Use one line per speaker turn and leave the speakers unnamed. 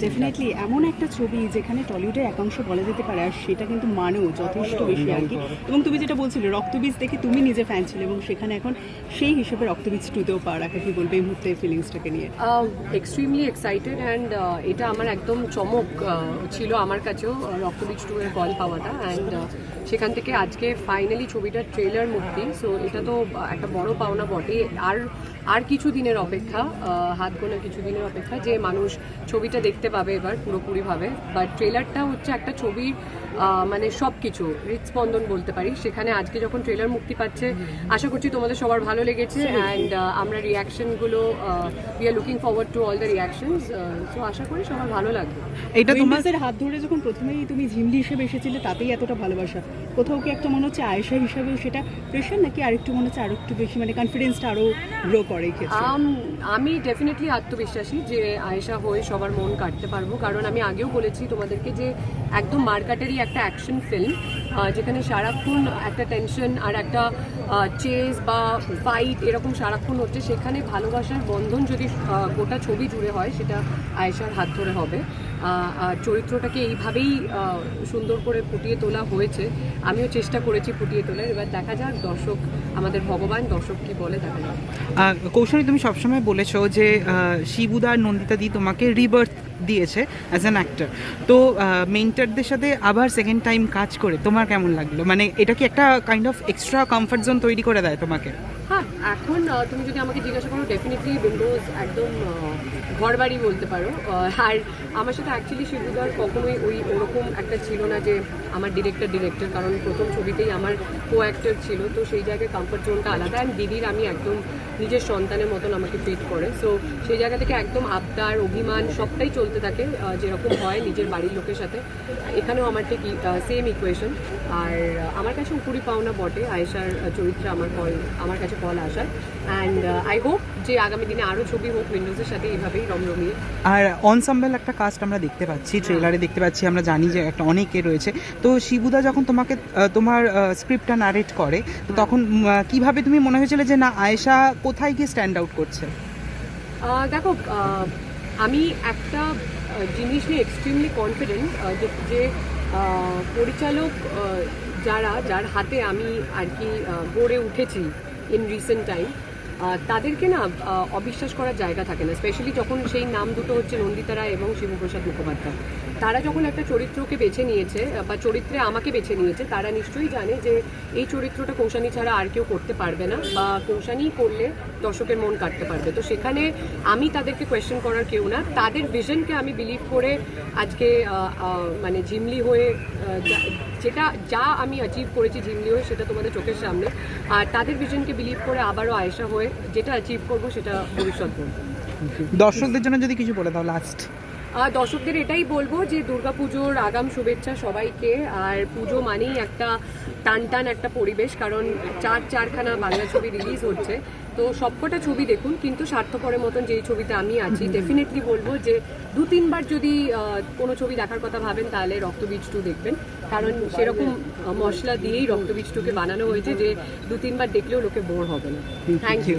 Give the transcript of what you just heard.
Definitely এমন একটা ছবি যেখানে টলিউডের একাংশ বলা যেতে পারে আর সেটা কিন্তু মানেও যথেষ্ট বেশি আর কি এবং তুমি যেটা বলছিলে রক্তবীজ দেখে তুমি নিজে ফ্যান ছিলে এবং সেখানে এখন সেই হিসেবে রক্তবীজ টুতেও পা রাখা। কি বলবে এই মুহূর্তে ফিলিংসটাকে নিয়ে?
এক্সট্রিমলি এক্সাইটেড অ্যান্ড এটা আমার একদম চমক আহ, ছিল আমার কাছেও রক্তবীজ টু এর কল পাওয়াটা। অ্যান্ড সেখান থেকে আজকে ফাইনালি ছবিটার ট্রেলার মুক্তি। সো এটা তো একটা বড় পাওনা বটে আর আর কিছু দিনের অপেক্ষা আহ, হাত গোনা কিছু দিনের অপেক্ষা যে মানুষ ছবিটা দেখতে পাবে এবার পুরোপুরিভাবে। বাট ট্রেলারটা হচ্ছে একটা ছবির মানে সব কিছু হৃদস্পন্দন বলতে পারি। সেখানে আজকে যখন ট্রেলার মুক্তি পাচ্ছে আশা করছি তোমাদের সবার ভালো লেগেছে অ্যান্ড আমরা রিয়াকশনগুলো we are looking forward to all the reactions so আশা করি সবার ভালো লাগবে।
এটা
তোমাদের হাত ধরে যখন প্রথমেই তুমি ঝিমলি হিসেবে এসেছিলে তাতেই এতটা ভালোবাসা। কোথাও কি একটা মনে হচ্ছে আয়েশা হিসাবেও সেটা প্রেশার নাকি আরেকটু মনে হচ্ছে আরও একটু বেশি মানে কনফিডেন্সটা আরও গ্রো করে
আম, আমি ডেফিনেটলি আত্মবিশ্বাসী যে আয়েশা হয়ে সবার মন কাটতে পারব। কারণ আমি আগেও বলেছি তোমাদেরকে যে একদম মার্কাটারি একটা অ্যাকশন ফিল্ম যেখানে সারাক্ষণ একটা টেনশন আর একটা চেস বা ফাইট এরকম সারাক্ষণ হচ্ছে। সেখানে ভালোবাসার বন্ধন যদি গোটা ছবি জুড়ে হয়, সেটা আয়েশার হাত ধরে হবে। আর চরিত্রটাকে এইভাবেই সুন্দর করে ফুটিয়ে তোলা হয়েছে। আমিও চেষ্টা করেছি ফুটিয়ে তোলার। এবার দেখা যাক দর্শক, আমাদের ভগবান দর্শক কি বলে দেখা যাক
কৌশলী, তুমি সবসময় বলেছ যে শিবুদা নন্দিতা দি তোমাকে রিবার্থ দিয়েছে অ্যাজ অ্যান অ্যাক্টার তো মেন্টারদের সাথে আবার সেকেন্ড টাইম কাজ করে, তোমার কেমন লাগল? মানে এটা কি একটা kind of extra comfort zone তৈরি করে দেয় তোমাকে?
এখন তুমি যদি আমাকে জিজ্ঞাসা করো ডেফিনেটলি উইন্ডোজ একদম ঘর বাড়ি বলতে পারো। আর আমার সাথে অ্যাকচুয়ালি শিবুদার কখনোই ওই ওরকম একটা ছিল না যে আমার ডিরেক্টর ডিরেক্টর কারণ প্রথম ছবিতেই আমার কো অ্যাক্টর ছিল। তো সেই জায়গায় কমফর্ট জোনটা আলাদা অ্যান্ড দিদির আমি একদম নিজের সন্তানের মতন আমাকে ট্রিট করে। সো সেই জায়গা থেকে একদম আবদার, অভিমান সবটাই চলতে থাকে যেরকম হয় নিজের বাড়ির লোকের সাথে। এখানেও আমার ঠিক সেম ইকুয়েশন আর আমার কাছে উপরি পাওনা বটে। আয়েশার চরিত্রে আমার কল আমার কাছে কল আসার অ্যান্ড আই হোপ যে আগামী দিনে আরও ছবি হোক উইন্ডোজের সাথে এইভাবেই রমরমিয়ে।
আর অনসাম্বেল একটা কাস্ট আমরা দেখতে পাচ্ছি ট্রেলারে দেখতে পাচ্ছি আমরা জানি যে একটা অনেকে রয়েছে। তো শিবুদা যখন তোমাকে তোমার স্ক্রিপ্টটা নারেট করে তো তখন উম, কীভাবে তুমি মনে হয়েছিল যে না আয়েশা কোথায় গিয়ে স্ট্যান্ড আউট করছে?
দেখো আমি একটা জিনিস নিয়ে এক্সট্রিমলি কনফিডেন্ট যে পরিচালক যারা যার হাতে আমি আর কি গড়ে উঠেছি ইন রিসেন্ট টাইম তাদেরকে না অবিশ্বাস করার জায়গা থাকে না স্পেশালি যখন সেই নাম দুটো হচ্ছে নন্দিতা রায় এবং শিবপ্রসাদ মুখোপাধ্যায়। তারা যখন একটা চরিত্রকে বেছে নিয়েছে বা চরিত্রে আমাকে বেছে নিয়েছে, তারা নিশ্চয়ই জানে যে এই চরিত্রটা কৌশানি ছাড়া আর কেউ করতে পারবে না, বা কৌশানী করলে দর্শকের মন কাটতে পারবে। তো সেখানে আমি তাদেরকে কোয়েশ্চেন করার কেউ না, তাদের ভিশনকে আমি বিলিভ করে আজকে মানে ঝিমলি হয়ে যেটা যা আমি অ্যাচিভ করেছি ঝিমলি হয়ে সেটা তোমাদের চোখের সামনে। আর তাদের ভিশনকে বিলিভ করে আবারও আয়েশা হয়ে যেটা অ্যাচিভ করব সেটা ভবিষ্যৎ বলব।
দর্শকদের জন্য যদি কিছু বলে দাও লাস্ট
আর দর্শকদের এটাই বলব যে দুর্গাপুজোর আগাম শুভেচ্ছা সবাইকে। আর পুজো মানেই একটা টান টান একটা পরিবেশ কারণ চার চারখানা বাংলা ছবি রিলিজ হচ্ছে। তো সবকটা ছবি দেখুন কিন্তু স্বার্থপরের মতন যেই ছবিতে আমি আছি ডেফিনেটলি বলব যে দু তিনবার যদি কোনো ছবি দেখার কথা ভাবেন তাহলে রক্তবীজ টু দেখবেন। কারণ সেরকম মশলা দিয়েই রক্তবীজ টুকে বানানো হয়েছে যে দু তিনবার দেখলেও লোকে বোর হবে না। Thank you